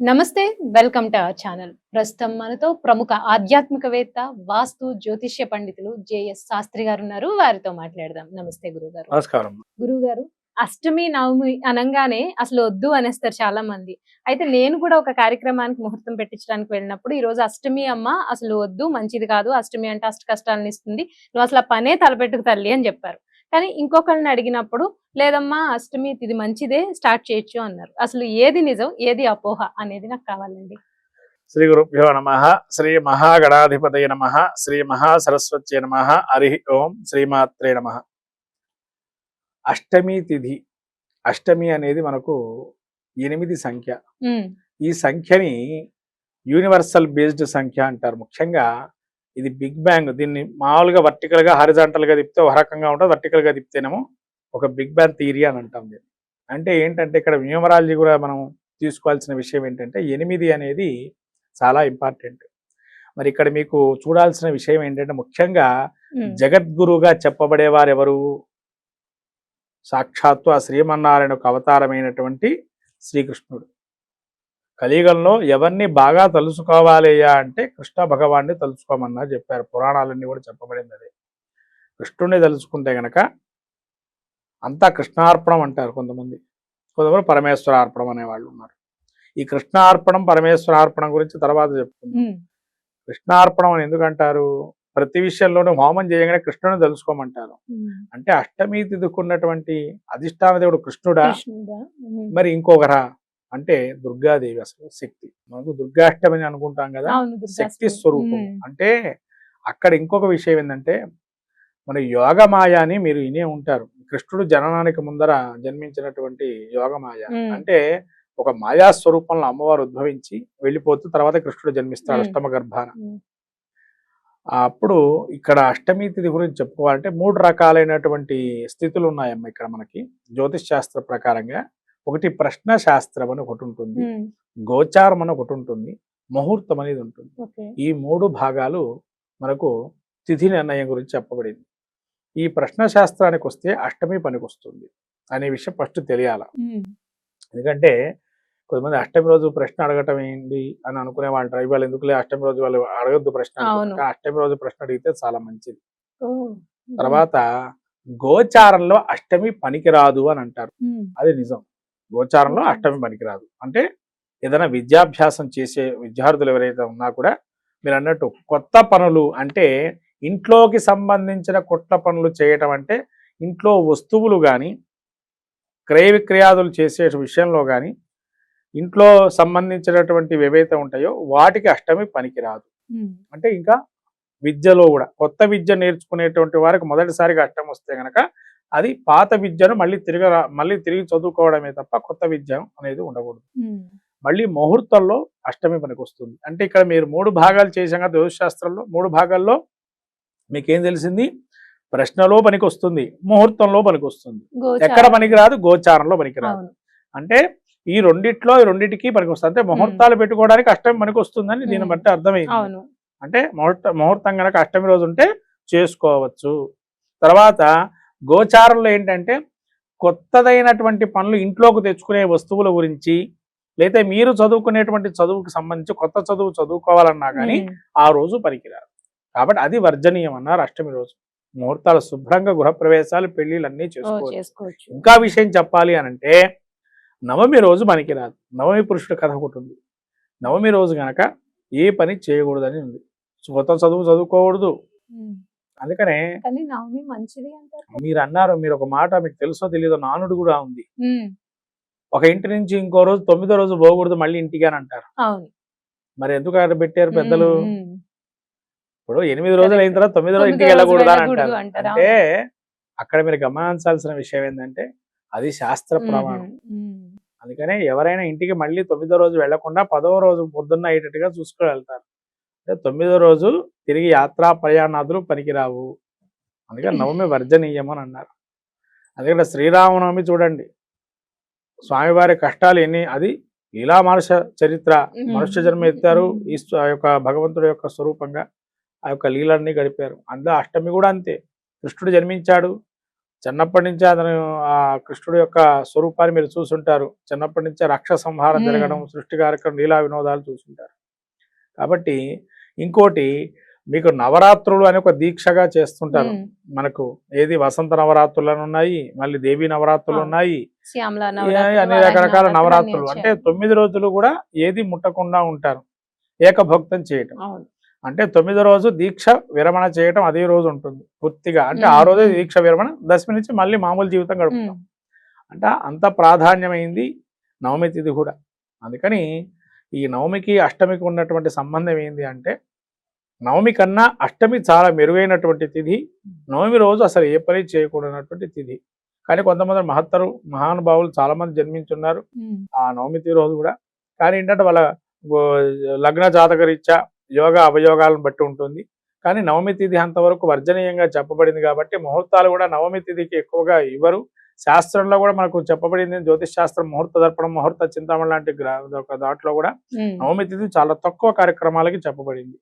నమస్తే welcome to our channel. ప్రస్తుతం మనతో ప్రముఖ ఆధ్యాత్మికవేత్త వాస్తు జ్యోతిష్య పండితులు జేఎస్ శాస్త్రి గారు ఉన్నారు. వారితో మాట్లాడదాం. నమస్తే గురువు గారు నమస్కారం. గురువు గారు అష్టమి నవమి అనగానే అసలు వద్దు అనేస్తారు చాలా మంది అయితే నేను కూడా ఒక కార్యక్రమానికి ముహూర్తం పెట్టించడానికి వెళ్ళినప్పుడు ఈ రోజు అష్టమి అమ్మ అసలు వద్దు మంచిది కాదు అష్టమి అంటే అష్ట కష్టాలను ఇస్తుంది. నువ్వు అసలు ఆ పనే తలపెట్టుకు తల్లి అని చెప్పారు. కానీ ఇంకొకరిని అడిగినప్పుడు లేదమ్మా అష్టమి ఇది మంచిదే స్టార్ట్ చేయొచ్చు అన్నారు. అసలు ఏది నిజం ఏది అపోహ అనేది నాకు కావాలండి. శ్రీ గురుభ్యో నమ శ్రీ మహాగణాధిపతయ నమ శ్రీ మహాసరస్వత్యై నమ హరి ఓం శ్రీమాత్రే నమ. అష్టమి తిథి అష్టమి అనేది మనకు ఎనిమిది సంఖ్య. ఈ సంఖ్యని యూనివర్సల్ బేస్డ్ సంఖ్య అంటారు. ముఖ్యంగా ఇది బిగ్ బ్యాంగ్. దీన్ని మామూలుగా vertical గా horizontal గా తిప్పితే ఒక రకంగా ఉంటుంది. Vertical గా తిప్పితేనేమో ఒక బిగ్ బ్యాంగ్ థియరీ అని అంటాం దీన్ని. అంటే ఏంటంటే ఇక్కడ న్యూమరాలజీ కూడా మనం తీసుకోవాల్సిన విషయం ఏంటంటే ఎనిమిది అనేది చాలా ఇంపార్టెంట్ మరి ఇక్కడ మీకు చూడాల్సిన విషయం ఏంటంటే ముఖ్యంగా జగద్గురుగా చెప్పబడేవారు ఎవరు? సాక్షాత్తు ఆ శ్రీమన్నారాయణకు అవతారమైనటువంటి శ్రీకృష్ణుడు. కలియుగంలో ఎవరిని బాగా తలుసుకోవాలయ్యా అంటే కృష్ణ భగవాన్ని తలుచుకోమన్నా చెప్పారు. పురాణాలన్నీ కూడా చెప్పబడింది అదే. కృష్ణుడిని తలుచుకుంటే గనక అంతా కృష్ణార్పణం అంటారు కొంతమంది. కొంతమంది పరమేశ్వరార్పణం అనేవాళ్ళు ఉన్నారు. ఈ కృష్ణార్పణం పరమేశ్వరార్పణం గురించి తర్వాత చెప్పుకుందాం. ఉమ్, కృష్ణార్పణం అని ఎందుకంటారు? ప్రతి విషయంలోనూ హోమం చేయగానే కృష్ణుని తెలుసుకోమంటారు. అంటే అష్టమి తిథుకున్నటువంటి అధిష్టాన దేవుడు కృష్ణుడా. మరి ఇంకొకరా? అంటే దుర్గాదేవి అసలు శక్తి. మనకు దుర్గాష్టమి అని అనుకుంటాం కదా. శక్తి స్వరూపం. అంటే అక్కడ ఇంకొక విషయం ఏంటంటే మన యోగమాయ అని మీరు వినే ఉంటారు. కృష్ణుడు జననానికి ముందర జన్మించినటువంటి యోగమాయ. అంటే ఒక మాయా స్వరూపంలో అమ్మవారు ఉద్భవించి వెళ్ళిపోతూ తర్వాత కృష్ణుడు జన్మిస్తాడు. అష్టమ గర్భాన. అప్పుడు ఇక్కడ అష్టమి తిథి గురించి చెప్పుకోవాలంటే మూడు రకాలైనటువంటి స్థితులు ఉన్నాయమ్మ ఇక్కడ మనకి. జ్యోతిష్ శాస్త్ర ప్రకారంగా ఒకటి ప్రశ్న శాస్త్రం అని ఒకటి ఉంటుంది. గోచారం అని ఒకటి ఉంటుంది. ముహూర్తం అనేది ఉంటుంది. ఈ మూడు భాగాలు మనకు తిథి నిర్ణయం గురించి చెప్పబడింది. ఈ ప్రశ్న శాస్త్రానికి వస్తే అష్టమి పనికి వస్తుంది అనే విషయం ఫస్ట్ తెలియాల. ఎందుకంటే కొంతమంది అష్టమి రోజు ప్రశ్న అడగటం ఏంటి అని అనుకునే వాళ్ళు. ఇవాళ ఎందుకులే అష్టమి రోజు వాళ్ళు అడగద్దు ప్రశ్న అష్టమి రోజు ప్రశ్న అడిగితే చాలా మంచిది. తర్వాత గోచారంలో అష్టమి పనికిరాదు అని అంటారు. అది నిజం. గోచారంలో. అష్టమి పనికిరాదు. అంటే ఏదైనా విద్యాభ్యాసం చేసే విద్యార్థులు ఎవరైతే ఉన్నా కూడా మీరు అన్నట్టు కొత్త పనులు అంటే ఇంట్లోకి సంబంధించిన కొత్త పనులు చేయటం అంటే ఇంట్లో వస్తువులు కానీ క్రయ విక్రయాదులు చేసే విషయంలో కానీ ఇంట్లో సంబంధించినటువంటివి ఏవైతే ఉంటాయో వాటికి అష్టమి పనికిరాదు. ఉమ్, అంటే ఇంకా విద్యలో కూడా కొత్త విద్య నేర్చుకునేటువంటి వారికి మొదటిసారిగా అష్టం వస్తే గనక అది పాత విద్యను మళ్ళీ తిరిగి మళ్ళీ తిరిగి చదువుకోవడమే తప్ప కొత్త విద్య అనేది ఉండకూడదు. మళ్ళీ ముహూర్తంలో అష్టమి పనికి వస్తుంది. అంటే ఇక్కడ మీరు మూడు భాగాలు చేసాక జ్యోతిశాస్త్రంలో మూడు భాగాల్లో మీకేం తెలిసింది? ప్రశ్నలో పనికి వస్తుంది ముహూర్తంలో పనికి వస్తుంది. ఎక్కడ పనికిరాదు గోచారంలో పనికిరాదు అవును. అంటే ఈ రెండిట్లో ఈ రెండిటికి పనికి వస్తుంది. అంటే ముహూర్తాలు పెట్టుకోవడానికి అష్టమి పనికి వస్తుందని దీన్ని. బట్టి అర్థమైంది. అంటే ముహూర్త ముహూర్తం కనుక అష్టమి రోజు ఉంటే చేసుకోవచ్చు. తర్వాత గోచారంలో ఏంటంటే కొత్తదైనటువంటి పనులు ఇంట్లోకి తెచ్చుకునే వస్తువుల గురించి లేదా మీరు చదువుకునేటువంటి చదువుకు సంబంధించి కొత్త చదువు చదువుకోవాలన్నా కానీ ఆ రోజు పనికిరాదు. కాబట్టి అది వర్జనీయం అన్నారు అష్టమి రోజు. ముహూర్తాలు శుభ్రంగా గృహప్రవేశాలు పెళ్ళిళ్ళు అన్నీ చేసుకోవచ్చు. ఇంకా విషయం చెప్పాలి అని అంటే నవమి రోజు పనికిరాదు. నవమి పురుషుడు కథ ఒకటి ఉంది. నవమి రోజు గనక ఏ పని చేయకూడదని ఉంది. కొత్త చదువు చదువుకోకూడదు. అందుకనే కానీ నవమి మంచిది అంటారు. మీరు అన్నారు మీరు ఒక మాట మీకు తెలుసో తెలియదో నానుడు కూడా ఉంది. ఒక ఇంటి నుంచి ఇంకో రోజు తొమ్మిదో రోజు పోకూడదు మళ్ళీ ఇంటికి అని అంటారు. మరి ఎందుకు అక్కడ పెట్టారు పెద్దలు? ఇప్పుడు ఎనిమిది రోజులు అయిన తర్వాత తొమ్మిదో రోజు తొమ్మిదో ఇంటికి వెళ్ళకూడదు అని అంటారు. అంటే అక్కడ మీరు గమనించాల్సిన విషయం ఏంటంటే అది శాస్త్ర ప్రమాణం. అందుకనే ఎవరైనా ఇంటికి మళ్ళీ తొమ్మిదో రోజు వెళ్ళకుండా పదవ రోజు పొద్దున్న అయ్యేటట్టుగా చూసుకొని వెళ్తారు. తొమ్మిదో రోజు తిరిగి యాత్రా ప్రయాణాదులు పనికిరావు. అందుకని నవమి వర్జనీయం అని అన్నారు. అందుకని శ్రీరామనవమి చూడండి. స్వామివారి కష్టాలు ఎన్ని అది లీలా మనుష చరిత్ర. మనుష్య జన్మ ఎత్తారు ఈ యొక్క భగవంతుడి యొక్క స్వరూపంగా ఆ యొక్క లీలన్నీ గడిపారు. అందులో అష్టమి కూడా అంతే. కృష్ణుడు జన్మించాడు. చిన్నప్పటి నుంచి అతను ఆ కృష్ణుడి యొక్క స్వరూపాన్ని మీరు చూసుంటారు. చిన్నప్పటి నుంచే రక్ష సంహారం. జరగడం సృష్టి కార్యక్రమం లీలా వినోదాలు చూసుంటారు. కాబట్టి ఇంకోటి మీకు నవరాత్రులు అని ఒక దీక్షగా చేస్తుంటారు. మనకు ఏది వసంత నవరాత్రులు అని ఉన్నాయి మళ్ళీ దేవి నవరాత్రులు ఉన్నాయి. అన్ని రకరకాల నవరాత్రులు. అంటే. తొమ్మిది రోజులు కూడా ఏది ముట్టకుండా ఉంటారు. ఏకభక్తం చేయటం. అంటే తొమ్మిదో రోజు దీక్ష విరమణ చేయటం అదే రోజు ఉంటుంది. పూర్తిగా అంటే ఆ. రోజే దీక్ష విరమణ దశమి నుంచి మళ్ళీ మామూలు జీవితం గడుపుతాం. అంటే అంత ప్రాధాన్యమైంది నవమి తిథి కూడా. అందుకని ఈ నవమికి అష్టమికి ఉన్నటువంటి సంబంధం ఏంది అంటే నవమి కన్నా అష్టమి చాలా మెరుగైనటువంటి తిథి. నవమి రోజు అసలు ఏ పని చేయకూడనటువంటి తిథి. కానీ కొంతమంది మహత్తరు మహానుభావులు చాలా మంది జన్మించున్నారు ఆ నవమి తిథి రోజు కూడా. కానీ ఏంటంటే వాళ్ళ లగ్న జాతక రీత్యా యోగ అవయోగాలను బట్టి ఉంటుంది. కానీ నవమి తిథి అంతవరకు వర్జనీయంగా చెప్పబడింది కాబట్టి ముహూర్తాలు కూడా నవమి తిథికి ఎక్కువగా ఇవ్వరు. శాస్త్రంలో కూడా మనకు చెప్పబడింది జ్యోతిష్ శాస్త్రం ముహూర్త దర్పణం ముహూర్త చింతామణి లాంటి దాంట్లో కూడా నవమి తిథి చాలా తక్కువ కార్యక్రమాలకి చెప్పబడింది.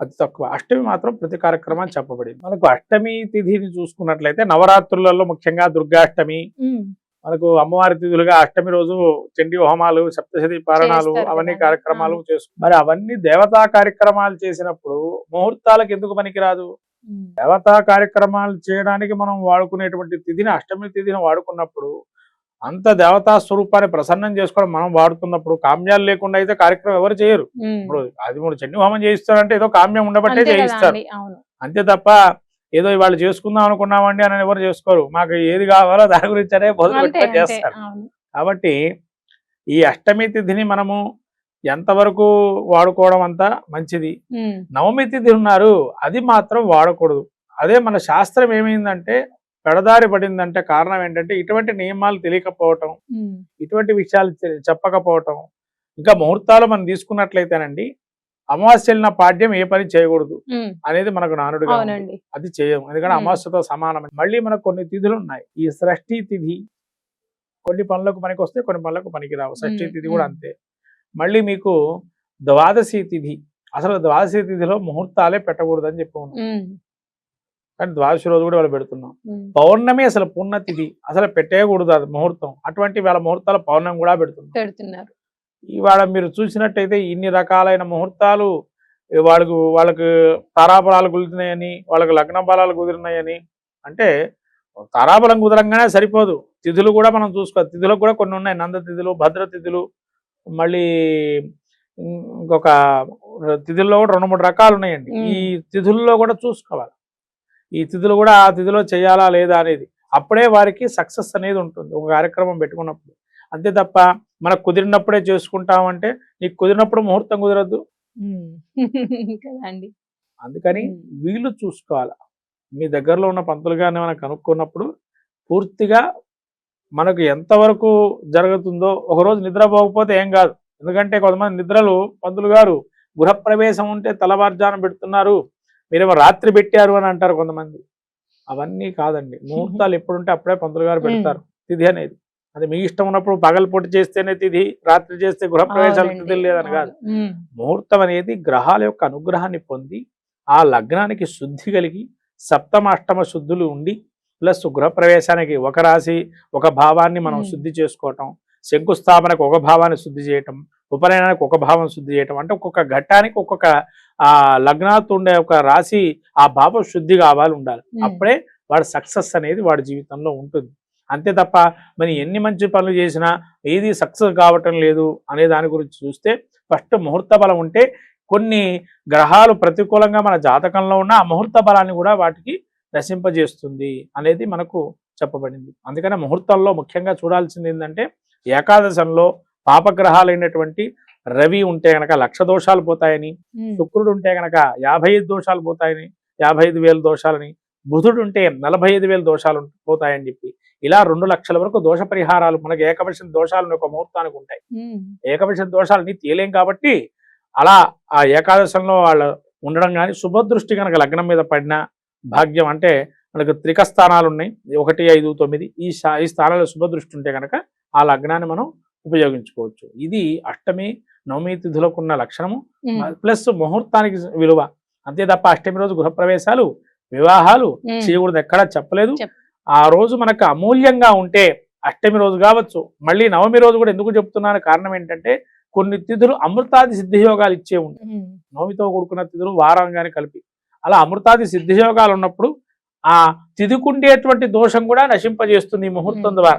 అతి తక్కువ. అష్టమి మాత్రం ప్రతి కార్యక్రమాన్ని చెప్పబడింది. మనకు అష్టమి తిథిని చూసుకున్నట్లయితే నవరాత్రులలో ముఖ్యంగా దుర్గాష్టమి మనకు అమ్మవారి తిథులుగా అష్టమి రోజు చండీ హోమాలు సప్తశతి పారణాలు అవన్నీ. కార్యక్రమాలు చేసు మరి అవన్నీ దేవతా కార్యక్రమాలు చేసినప్పుడు ముహూర్తాలకు ఎందుకు పనికిరాదు? దేవతా కార్యక్రమాలు చేయడానికి మనం వాడుకునేటువంటి తిథిని అష్టమి తిథిని వాడుకున్నప్పుడు అంత దేవతా స్వరూపాన్ని ప్రసన్నం చేసుకోవడం మనం వాడుతున్నప్పుడు కామ్యాలు లేకుండా అయితే కార్యక్రమం ఎవరు చేయరు. ఇప్పుడు అది మూడు చండీ హోమం చేయిస్తారంటే ఏదో కామ్యం ఉండబట్టే చేయిస్తారు. అంతే తప్ప ఏదో ఇవాళ చేసుకుందాం అనుకున్నామండి అని ఎవరు చేసుకోరు. మాకు ఏది కావాలో దాని గురించి అనే అంతే చేస్తారు. కాబట్టి ఈ అష్టమి తిథిని మనము ఎంతవరకు వాడుకోవడం అంతా మంచిది. నవమి తిథి ఉన్నారు అది మాత్రం వాడకూడదు. అదే మన శాస్త్రం ఏమైందంటే పెడదారి పడిందంటే కారణం ఏంటంటే ఇటువంటి నియమాలు తెలియకపోవటం ఇటువంటి విషయాలు చెప్పకపోవటం ఇంకా ముహూర్తాలు మనం తీసుకున్నట్లయితేనండి అమావాస్యలిన పాడ్యం ఏ పని చేయకూడదు అనేది మనకు నానుడిగా అది చేయం. ఎందుకంటే. అమావాస్యతో సమానమే మళ్ళీ మనకు కొన్ని తిథులు ఉన్నాయి. ఈ షష్ఠీ తిథి కొన్ని పనులకు పనికి వస్తే కొన్ని పనులకు పనికి రావు. షష్ఠీ. తిథి కూడా. అంతే. మళ్ళీ మీకు ద్వాదశి తిథి. అసలు ద్వాదశి తిథిలో ముహూర్తాలే పెట్టకూడదు అని చెప్పి కానీ ద్వాదశి రోజు కూడా వాళ్ళు పెడుతున్నాం. పౌర్ణమి అసలు పూర్ణ తిథి అసలు పెట్టేయకూడదు అది ముహూర్తం. అటువంటి వేళ ముహూర్తాల పౌర్ణమి కూడా పెడుతున్నాం. పెడుతున్నారు. ఇవాళ మీరు చూసినట్టయితే ఇన్ని రకాలైన ముహూర్తాలు వాళ్ళకు వాళ్ళకు తారాబలాలు కుదురుతున్నాయని వాళ్ళకు లగ్న బలాలు కుదిరినాయని అంటే తారాబలం కుదరంగానే సరిపోదు. తిథులు కూడా మనం చూసుకోవాలి తిథులకు కూడా కొన్ని ఉన్నాయి. నంద తిథులు భద్ర తిథులు మళ్ళీ ఇంకొక తిథుల్లో కూడా రెండు మూడు రకాలు ఉన్నాయండి. ఈ తిథుల్లో కూడా చూసుకోవాలి. ఈ తిథులు కూడా ఆ తిథిలో చేయాలా లేదా అనేది అప్పుడే వారికి సక్సెస్ అనేది ఉంటుంది. ఒక కార్యక్రమం పెట్టుకున్నప్పుడు. అంతే తప్ప మనకు కుదిరినప్పుడే చేసుకుంటామంటే నీకు కుదిరినప్పుడు ముహూర్తం కుదరద్దు అండి. అందుకని. వీళ్ళు చూసుకోవాలి. మీ దగ్గరలో ఉన్న పంతులు గారిని మనం కనుక్కున్నప్పుడు పూర్తిగా మనకు ఎంతవరకు జరుగుతుందో ఒకరోజు నిద్రపోకపోతే ఏం కాదు. ఎందుకంటే కొంతమంది నిద్రలు పంతులు గారు గృహప్రవేశం ఉంటే తలవార్జానం పెడుతున్నారు. మీరేమో రాత్రి పెట్టారు అని అంటారు కొంతమంది. అవన్నీ కాదండి. ముహూర్తాలు ఎప్పుడుంటే అప్పుడే పంతులు గారు పెడతారు తిథి అనేది. అది మీ ఇష్టం ఉన్నప్పుడు పగలపూట చేస్తేనే తిథి రాత్రి చేస్తే గృహప్రవేశాలు తిథి లేదని కాదు. ముహూర్తం అనేది గ్రహాల యొక్క అనుగ్రహాన్ని పొంది ఆ లగ్నానికి శుద్ధి కలిగి సప్తమ అష్టమ శుద్ధులు ఉండి ప్లస్ గృహప్రవేశానికి ఒక రాశి ఒక భావాన్ని మనం. శుద్ధి చేసుకోవటం శంకుస్థాపనకు ఒక భావాన్ని శుద్ధి చేయటం ఉపనయనానికి ఒక భావం శుద్ధి చేయటం. అంటే ఒక్కొక్క ఘట్టానికి ఒక్కొక్క ఆ లగ్నాత్ ఉండే ఒక రాశి ఆ భావం శుద్ధి కావాలి ఉండాలి. అప్పుడే వాడి సక్సెస్ అనేది వాడి జీవితంలో ఉంటుంది. అంతే తప్ప మరి ఎన్ని మంచి పనులు చేసినా ఏది సక్సెస్ కావటం లేదు అనే దాని గురించి చూస్తే ఫస్ట్ ముహూర్త బలం ఉంటే కొన్ని గ్రహాలు ప్రతికూలంగా మన జాతకంలో ఉన్న ఆ ముహూర్త బలాన్ని కూడా వాటికి నశింపజేస్తుంది అనేది మనకు చెప్పబడింది. అందుకనే ముహూర్తంలో ముఖ్యంగా చూడాల్సింది ఏంటంటే ఏకాదశంలో పాపగ్రహాలైనటువంటి రవి ఉంటే గనక లక్ష దోషాలు పోతాయని శుక్రుడు ఉంటే గనక యాభై ఐదు దోషాలు పోతాయని యాభై ఐదు వేల దోషాలని బుధుడు ఉంటే నలభై ఐదు వేల దోషాలు పోతాయని చెప్పి ఇలా రెండు లక్షల వరకు దోష పరిహారాలు మనకి ఏకపక్ష దోషాలు ఒక ముహూర్తానికి ఉంటాయి. ఏకపక్ష దోషాలని తీయలేం కాబట్టి అలా ఆ ఏకాదశంలో వాళ్ళు ఉండడం కానీ శుభదృష్టి కనుక లగ్నం మీద పడిన భాగ్యం అంటే మనకు త్రిక స్థానాలు ఉన్నాయి. ఒకటి ఐదు తొమ్మిది ఈ ఈ స్థానాల్లో శుభదృష్టి ఉంటే కనుక ఆ లగ్నాన్ని మనం ఉపయోగించుకోవచ్చు. ఇది అష్టమి నవమి తిథులకు ఉన్న లక్షణము ప్లస్ ముహూర్తానికి విలువ. అంతే తప్ప అష్టమి రోజు గృహప్రవేశాలు వివాహాలు చేయకూడదు ఎక్కడా చెప్పలేదు. చెప్- ఆ రోజు మనకు అమూల్యంగా ఉంటే అష్టమి రోజు కావచ్చు. మళ్ళీ నవమి రోజు కూడా ఎందుకు చెప్తున్నాను? కారణం ఏంటంటే కొన్ని తిథులు అమృతాది సిద్ధియోగాలు ఇచ్చే ఉంటాయి. నవమితో కూడుకున్న తిథులు వారంగానే కలిపి. అలా అమృతాది సిద్ధియోగాలు ఉన్నప్పుడు ఆ తిథికుండేటువంటి దోషం కూడా నశింపజేస్తుంది ఈ ముహూర్తం ద్వారా.